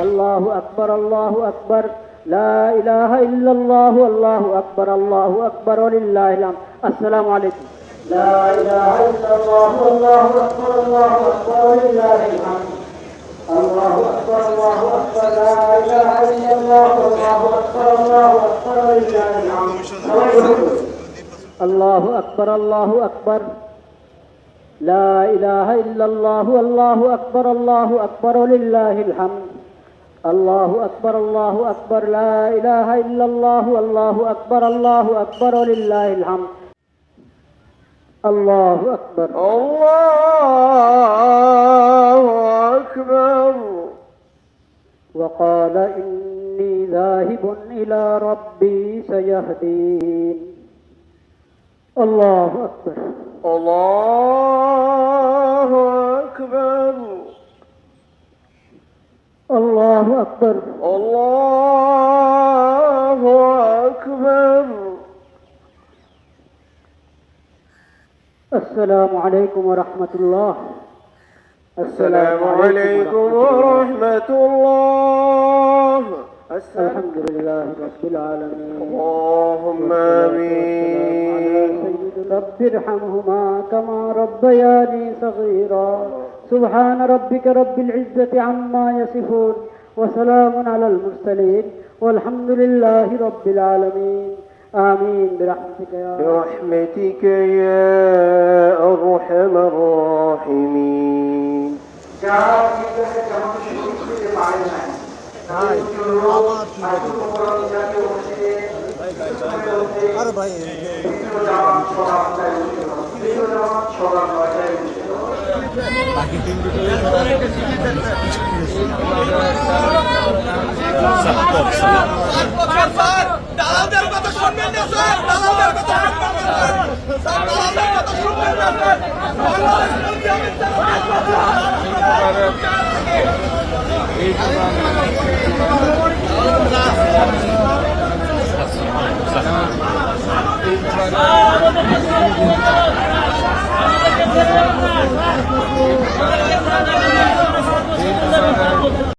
الله أكبر الله أكبر. لا إله إلا الله الله أكبر الله أكبر ولله الحمد. السلام عليكم. لا إله إلا الله الله أكبر الله أكبر ولله الحمد. الله أكبر الله أكبر. لا إله إلا الله الله أكبر الله أكبر ولله الحمد. الله أكبر الله أكبر. لا إله إلا الله الله أكبر الله أكبر ولله الحمد. الله أكبر الله أكبر لا إله إلا الله الله أكبر الله أكبر ولله الحمد. الله أكبر. الله أكبر. وقال إني ذاهب إلى ربي سيهدين. الله أكبر. الله أكبر. الله أكبر. الله أكبر. السلام عليكم ورحمة الله. السلام عليكم ورحمة الله. الحمد لله رب العالمين. رب ارحمهما كما ربياني صغيرا سبحان ربك رب العزة عما يصفون وسلام على المرسلين والحمد لله رب العالمين آمين برحمتك يا رب برحمتك يا أرحم الراحمين না স্যার দালালদের 아!